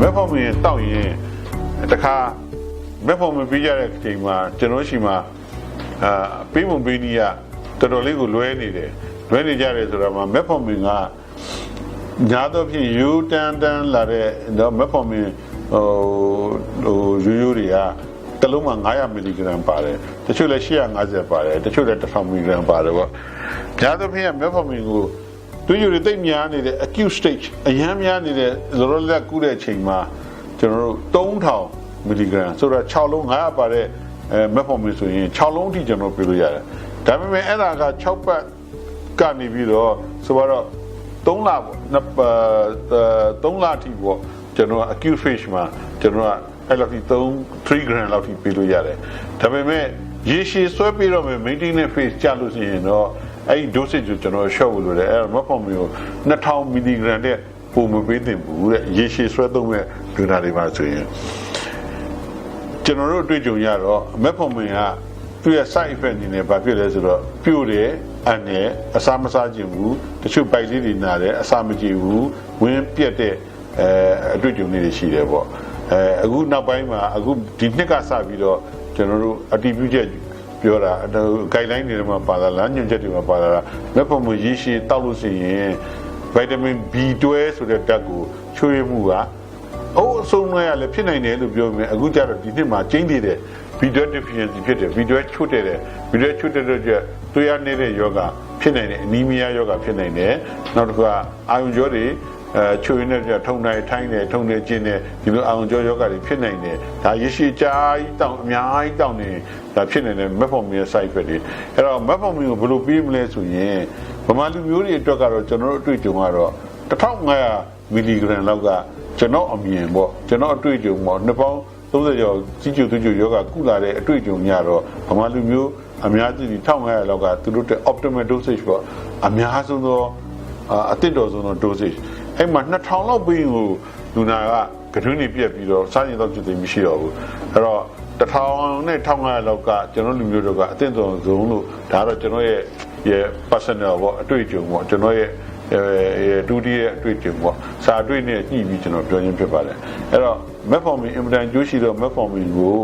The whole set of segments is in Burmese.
မက်ဖော်မင်းတောက်ရင်တခါမက်ဖော်မင်းပြီးကြတဲ့အချိန်မှာကျွန်တော်ရှိမှာအာပေးမပေးနီးကတော်တော်လေးကိုလွဲနေတယ်လွဲနေကြတယ်ဆိုတော့မှမက်ဖော်မင်းကညာတော့ဖြင့်ယူတန်တန်လာတဲ့တော့မက်ဖော်မင်းဟိုဟိုယူယူတွေကတလုံးမှာ900မီလီဂရမ်ပါတယ်တချို့လည်း850ပါတယ်တချို့လည်း1000မီလီဂရမ်ပါတယ်ပေါ့ညာတော့ဖြင့်မက်ဖော်မင်းကို သူယူတွေတိတ်များနေတဲ့ acute stage အရန်များနေတဲ့လောလောလတ်ကူးတဲ့အချိန်မှာကျွန်တော်တို့3000မီလီဂရမ်ဆိုတော့6လုံး900ပါတဲ့အဲမက်ဖော်မင်ဆိုရင်6လုံးအထိကျွန်တော်ပြလို့ရတယ်ဒါပေမဲ့အဲ့ဒါက6ပတ်ကနေပြီးတော့ဆိုတော့3လပေါ့နှစ်ပါ3လအထိပေါ့ကျွန်တော် acute phase မှာကျွန်တော်ကအဲ့လောက်ထိ3 3 gram လောက်ထိပြလို့ရတယ်ဒါပေမဲ့ရေရှည်ဆွဲပြီးတော့မယ် maintenance phase ကြလို့ရှိရင်တော့ အဲ့ဒီ dosage ကိုကျွန်တော် short လို့ရတယ်အဲ့တော့မဖော်မီကို2000 mg တဲ့ပုံမပေးသင့်ဘူးတဲ့ရေရှည်ဆွဲသုံးမဲ့လူနာတွေမှာဆိုရင်ကျွန်တော်တို့အတွေ့အကြုံရတော့မက်ဖော်မင်ကသူ့ရဲ့ side effect အနေနဲ့ဘာဖြစ်လဲဆိုတော့ပြို့တယ်အန်တယ်အစာမစားခြင်းဘူးတချို့ပိုက်လေးတွေနာတယ်အစာမကြည့်ဘူးဝင်းပြက်တဲ့အဲအတွေ့အကြုံလေးတွေရှိတယ်ပေါ့အဲအခုနောက်ပိုင်းမှာအခုဒီနှစ်ကစပြီးတော့ကျွန်တော်တို့အတည်ပြုချက် ပြောတာဟို guideline တွေမှာပါလာလားညွှန်ချက်တွေမှာပါလာတာလက်ဖော်မှုရေရှည်တောက်လို့ရှိရင်ဗိုက်တာမင် B12 ဆိုတဲ့ဓာတ်ကိုချွေးမှုကအိုးအဆုံးလွှဲရလည်းဖြစ်နိုင်တယ်လို့ပြောမြင်အခုကျတော့ဒီနှစ်မှာကျင်းသေးတယ် B12 deficiency ဖြစ်တယ် B12 ချွတ်တယ်တယ် B12 ချွတ်တဲ့အတွက်ကျသွေးရနေတဲ့ယောဂဖြစ်နိုင်တယ်အနီးမီးယားယောဂဖြစ်နိုင်တယ်နောက်တစ်ခုကအာယုံကြောတွေ အဲချွေနေကြထုံနိုင်ထိုင်းနေထုံနေကျင်းနေဒီလိုအောင်ကြောယောဂတွေဖြစ်နိုင်တယ်ဒါရရှိကြာကြီးတောင်းအများကြီးတောင်းနေဒါဖြစ်နေတယ်မက်ဖော်မီရဲ့ side effect တွေအဲ့တော့မက်ဖော်မီကိုဘယ်လိုပြီးမလဲဆိုရင်ဗမာလူမျိုးတွေအတွက်ကတော့ကျွန်တော်တို့အတွေ့အကြုံကတော့1500မီလီဂရမ်လောက်ကကျွန်တော်အမြင်ပေါ့ကျွန်တော်အတွေ့အကြုံပေါ့နှစ်ပေါင်း30ကျော်ကြီးကျူသူကျူယောဂကုလာတဲ့အတွေ့အကြုံညတော့ဗမာလူမျိုးအများကြီး1500လောက်ကသူတို့တဲ့ optimal dosage ပေါ့အများဆုံးသောအတစ်တော်ဆုံးသော dosage အဲ့မှာ2000လောက်ပြီးကိုလူနာကကတွင်းနေပြက်ပြီးတော့စားရင်တော့ကြည့်သိမရှိတော့ဘူးအဲ့တော့1000နဲ့1500လောက်ကကျွန်တော်လူမျိုးတို့ကအတင်းတော်ဆုံးလို့ဒါတော့ကျွန်တော်ရဲ့ရဲ့ personal ပေါ့အတွေ့အကြုံပေါ့ကျွန်တော်ရဲ့အဲဒုတိယအတွေ့အကြုံပေါ့စာအတွေ့နဲ့ညှိပြီးကျွန်တော်ပြောရင်းဖြစ်ပါတယ်အဲ့တော့ metformin အင်မတန်ကျိုးရှိတော့ metformin ကို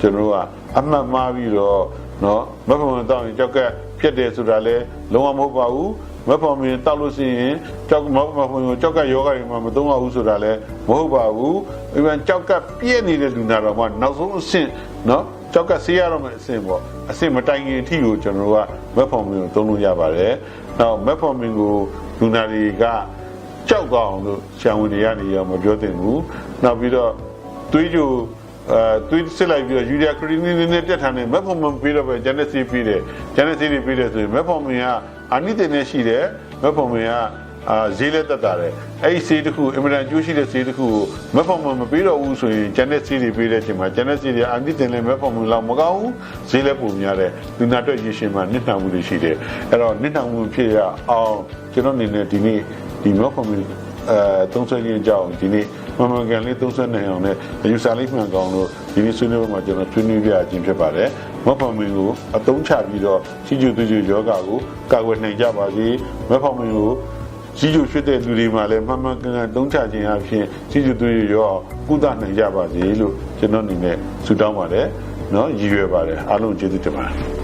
ကျွန်တော်ကအမှတ်မှားပြီးတော့เนาะ metformin တောင်းရင်ကြောက်က ပြက်တယ်ဆိုတာလဲလုံးဝမဟုတ်ပါဘူးမဖော်မင်းတောက်လို့ရှိရင်ကြောက်မဖော်မင်းကိုကြောက်ကယောဂတွေမှာမသုံးရဘူးဆိုတာလည်းမဟုတ်ပါဘူး။ဒီမှာကြောက်ကပြည့်နေတဲ့လူနာတော်မှာနောက်ဆုံးအဆင့်နော်ကြောက်ကဆေးရတော့မယ့်အဆင့်ပေါ့အဆင့်မတိုင်ခင်အထိကိုကျွန်တော်တို့ကမဖော်မင်းကိုသုံးလို့ရပါတယ်။နောက်မဖော်မင်းကိုလူနာတွေကကြောက်ကောင်းလို့ဆံဝင်တွေကနေရောမပြောသင့်ဘူး။နောက်ပြီးတော့သွေးကြို အဲသွေးစစ်လိုက်ပြီးတော့ယူရီးယားခရီနီနနဲ့တက်ထားနေမက်ဖော်မန်ပြီးတော့ပဲဂျန်နက်စီပြီးတယ်ဂျန်နက်စီတွေပြီးတယ်ဆိုရင်မက်ဖော်မန်ကအနိတင်နဲ့ရှိတယ်မက်ဖော်မန်ကအာဈေးလက်တက်တာတယ်အဲ့ဒီဈေးတစ်ခုအင်မတန်ကျိုးရှိတဲ့ဈေးတစ်ခုကိုမက်ဖော်မန်မပြီးတော့ဘူးဆိုရင်ဂျန်နက်စီတွေပြီးတဲ့အချိန်မှာဂျန်နက်စီတွေအနိတင်နဲ့မက်ဖော်မန်လောက်မကောင်းဘူးဈေးလက်ပုံများတဲ့လူနာအတွက်ရေရှည်မှာနစ်နာမှုတွေရှိတယ်အဲ့တော့နစ်နာမှုဖြစ်ရအောင်ကျွန်တော်အနေနဲ့ဒီနေ့ဒီမက်ဖော်မန် အဲသုံးဆွဲရေးအကြောင်းဒီနေ့မမကန်လေးသုံးဆွဲနိုင်အောင်နဲ့ယူဆလေးမှန်ကောင်းလို့ဒီနေ့ဆွေးနွေးပွဲမှာကျွန်တော်ဆွေးနွေးပြခြင်းဖြစ်ပါတယ်။မက်ဖောင်မင်းကိုအသုံးချပြီးတော့စီကျူသူကျူယောဂကိုကာကွယ်နိုင်ကြပါစေ။မက်ဖောင်မင်းကိုစီကျူဖြစ်တဲ့လူတွေမှာလည်းမမကန်ကန်သုံးချခြင်းအပြင်စီကျူသူကျူယောကုသနိုင်ကြပါစေလို့ကျွန်တော်အနေနဲ့ဆုတောင်းပါတယ်။နော်ရည်ရွယ်ပါတယ်အားလုံးကျေးဇူးတင်ပါတယ်။